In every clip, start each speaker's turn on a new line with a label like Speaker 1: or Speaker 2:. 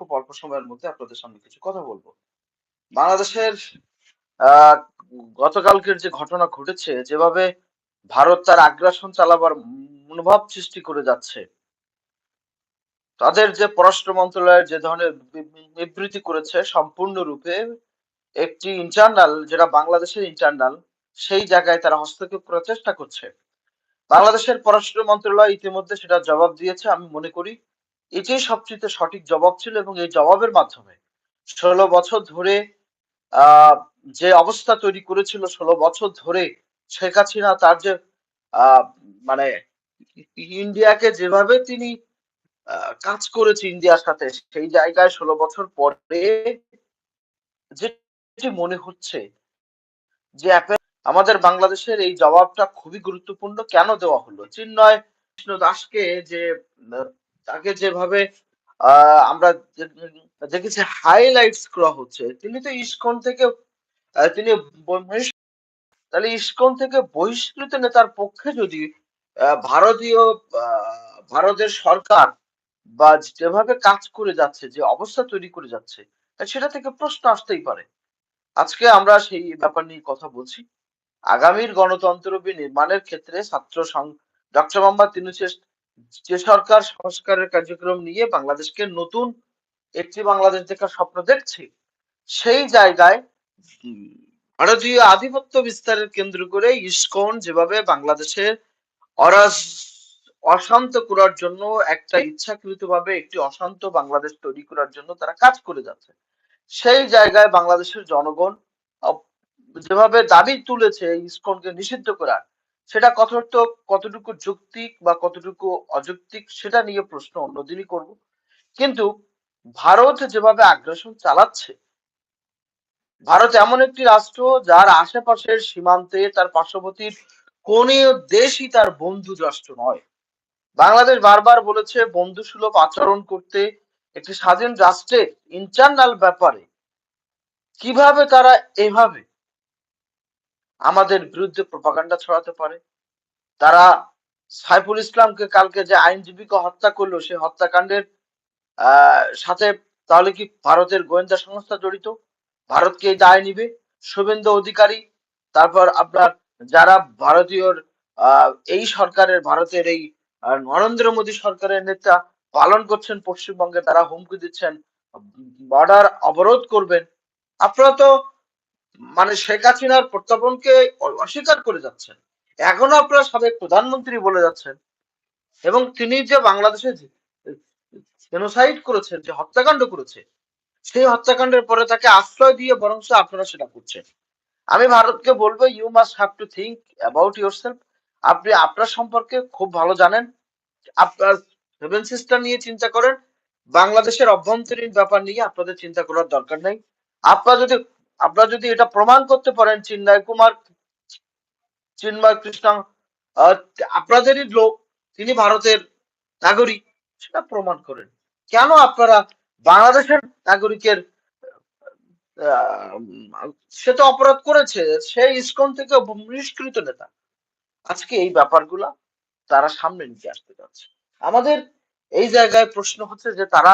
Speaker 1: খুব অল্প সময়ের মধ্যে আপনাদের সামনে কিছু কথা বলব। বাংলাদেশের গতকালকের যে ঘটনা ঘটেছে, যেভাবে ভারত তার আগ্রাসন চালাবার মনোভাব সৃষ্টি করে যাচ্ছে, তাদের যে পররাষ্ট্র মন্ত্রণালয়ের যে ধরনের বিবৃতি করেছে, সম্পূর্ণরূপে একটি ইন্টারনাল যেটা বাংলাদেশের ইন্টারনাল সেই জায়গায় তারা হস্তক্ষেপ করার চেষ্টা করছে। বাংলাদেশের পররাষ্ট্র মন্ত্রণালয় ইতিমধ্যে সেটা জবাব দিয়েছে, আমি মনে করি। এটাই সবচেয়ে সঠিক জবাব ছিল এবং এই জবাবের মাধ্যমে ষোলো বছর ধরে যে অবস্থা তৈরি করেছিল ষোলো বছর ধরে শেখ হাসিনা তার যে মানে ইন্ডিয়াকে যেভাবে তিনি কাজ করেছে ইন্ডিয়ার সাথে সেই জায়গায় ষোলো বছর পরে যেটি মনে হচ্ছে যে আমাদের বাংলাদেশের এই জবাবটা খুবই গুরুত্বপূর্ণ। কেন দেওয়া হলো? চিন্ময় কৃষ্ণ দাসকে যে তাকে যেভাবে আমরা দেখেছি হাইলাইটস করা হচ্ছে। তিনি তো ইসকন থেকে তিনি তাহলে ইসকন থেকে বহিষ্কৃত নেতার পক্ষে যদি ভারতীয় ভারতের সরকার বা যেভাবে কাজ করে যাচ্ছে, যে অবস্থা তৈরি করে যাচ্ছে সেটা থেকে প্রশ্ন আসতেই পারে। আজকে আমরা সেই ব্যাপার নিয়ে কথা বলছি। আগামীর গণতন্ত্র নির্মাণের ক্ষেত্রে ছাত্র ডক্টর মোহাম্মদ তিনুসের যে সরকার সংস্কারের কার্যক্রম নিয়ে বাংলাদেশকে নতুন একটি বাংলাদেশ দেখার স্বপ্ন দেখছে। সেই জায়গায় ভারতীয় আধিপত্য বিস্তারের কেন্দ্র করে ইসকন যেভাবে বাংলাদেশের অশান্ত করার জন্য একটা ইচ্ছাকৃতভাবে একটি অশান্ত বাংলাদেশ তৈরি করার জন্য তারা কাজ করে যাচ্ছে। সেই জায়গায় বাংলাদেশের জনগণ যেভাবে দাবি তুলেছে ইসকনকে নিষিদ্ধ করার সেটা কতটুকু কতটুকু যৌক্তিক বা কতটুকু অযৌক্তিক সেটা নিয়ে প্রশ্ন অন্যদিনই করব। কিন্তু ভারত যেভাবে আগ্রাসন চালাচ্ছে, ভারত এমন একটি রাষ্ট্র যার আশেপাশের সীমান্তে তার পার্শ্ববর্তী কোন দেশই তার বন্ধু রাষ্ট্র নয়। বাংলাদেশ বারবার বলেছে বন্ধু সুলভ আচরণ করতে একটি স্বাধীন রাষ্ট্রের ইন্টারনাল ব্যাপারে। কীভাবে তারা এভাবে আমাদের বিরুদ্ধে প্রপাগান্ডা ছড়াতে পারে। তারা সাইফুল ইসলামকে কালকে যে আইনজীবীকে হত্যা করল সেই হত্যাকাণ্ডের সাথে তাহলে কি ভারতের গোয়েন্দা সংস্থা জড়িত? ভারতকে এই দায় নিবে? শুভেন্দু অধিকারী, তারপর আপনার যারা ভারতীয় এই সরকারের, ভারতের এই নরেন্দ্র মোদী সরকারের নেতা পালন করছেন পশ্চিমবঙ্গে, তারা হুমকি দিচ্ছেন, বর্ডার অবরোধ করবেন। আপনারা তো মানে শেখ হাসিনার প্রত্যাপনকে অস্বীকার করে যাচ্ছেন। এখনও আপনারা সাবেক প্রধানমন্ত্রী বলে যাচ্ছেন। এবং তিনি যে বাংলাদেশে জেনোসাইড করেছেন, যে হত্যাকাণ্ড করেছে, সেই হত্যাকাণ্ডের পরে তাকে আশ্রয় দিয়ে বরং আপনারা সেটা করছেন। আমি ভারতকে বলব you must have to think about yourself আপনি, আপনার সম্পর্কে খুব ভালো জানেন। আপনার সেভেন সিস্টার নিয়ে চিন্তা করেন। বাংলাদেশের অভ্যন্তরীণ ব্যাপার নিয়ে আপনাদের চিন্তা করার দরকার নেই। আপনারা যদি আপনারা যদি এটা প্রমাণ করতে পারেন, চিন্ময় কুমার, চিন্ময় কৃষ্ণ আপনাদেরই লোক, তিনি ভারতের নাগরিক, সেটা প্রমাণ করেন। কেন আপনারা বাংলাদেশের নাগরিকের সে তো অপরাধ করেছে, সে ইসকন থেকে বহিষ্কৃত নেতা। আজকে এই ব্যাপারগুলা তারা সামনে নিয়ে আসতে যাচ্ছে। আমাদের এই জায়গায় প্রশ্ন হচ্ছে যে তারা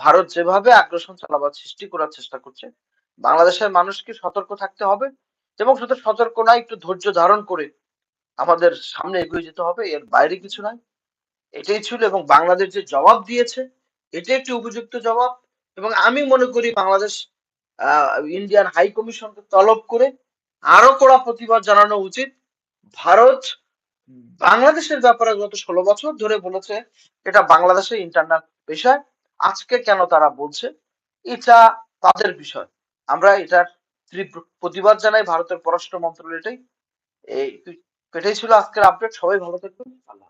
Speaker 1: ভারত যেভাবে আগ্রাসন চালাবার সৃষ্টি করার চেষ্টা করছে বাংলাদেশের মানুষকে সতর্ক থাকতে হবে এবং শুধু সতর্ক নয়, একটু ধৈর্য ধারণ করে আমাদের সামনে এগিয়ে যেতে হবে। এর বাইরে কিছু নাই। এটাই ছিল এবং বাংলাদেশ যে জবাব দিয়েছে এটা একটি উপযুক্ত জবাব এবং আমি মনে করি বাংলাদেশ ইন্ডিয়ান হাই কমিশনকে তলব করে আরও কড়া প্রতিবাদ জানানো উচিত। ভারত বাংলাদেশের ব্যাপারে গত ষোলো বছর ধরে বলেছে, এটা বাংলাদেশের ইন্টারনাল বিষয় আজকে কেন তারা বলছে, এটা তাদের বিষয়। আমরা এটার তীব্র প্রতিবাদ জানাই ভারতের পররাষ্ট্র মন্ত্রণালয় এটাই এই, এটাই ছিল আজকের আপডেট সবাই ভালো থাকবেন। আল্লাহ।